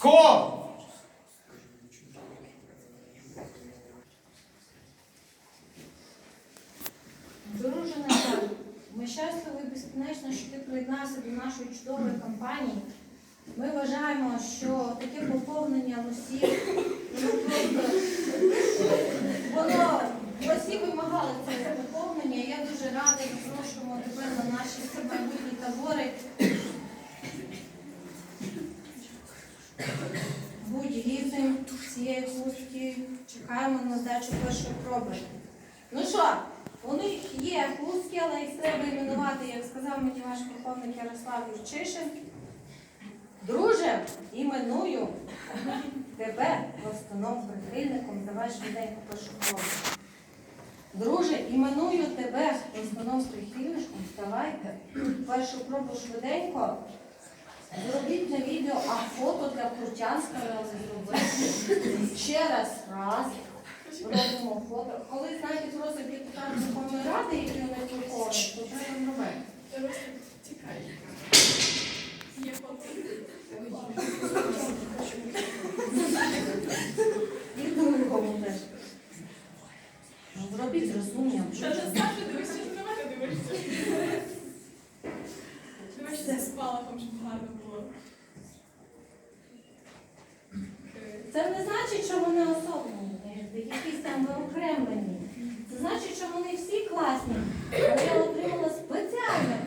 Ском! Друже Назар, ми щасливі безкінечно, що ти приєднався до нашої чудової компанії. Ми вважаємо, що таке поповнення носів, воно просто воно ми всі вимагали цього поповнення. Я дуже рада запрошуємо тебе на наші всі майбутні табори. Гідним цієї хустки. Чекаємо на здачу першої проби. Ну що, у них є хустки, але їх треба іменувати, як сказав мені ваш полковник Ярослав Юрчишин. Друже, іменую тебе основним прихильником. Давай швиденько першу пробу. Друже, іменую тебе основним прихильником. Вставайте. Першу пробу швиденько. Зробіть на відео, а фото Курчанська зробити. Ще раз, раз. Робимо фото. Коли, знаєте, просить депутат Верховної Ради, які вони приховують, то треба робити. І другому теж. Ну, Зробіть розумні Та вже Саша, дивишся, на мене. Дивишся з спалахом, щоб гарно було. Це не значить, що вони особливі, якісь там виокремлені. Це значить, що вони всі класні. Але я отримала спеціальне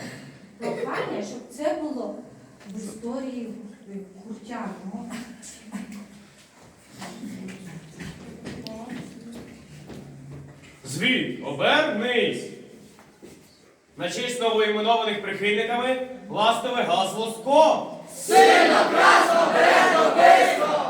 прохання, щоб це було в історії Куртяну. Звіт, обернись! На честь новоіменованих прихильниками ластове гасло ском! Сильно, красно, бережно, близько! Звіт,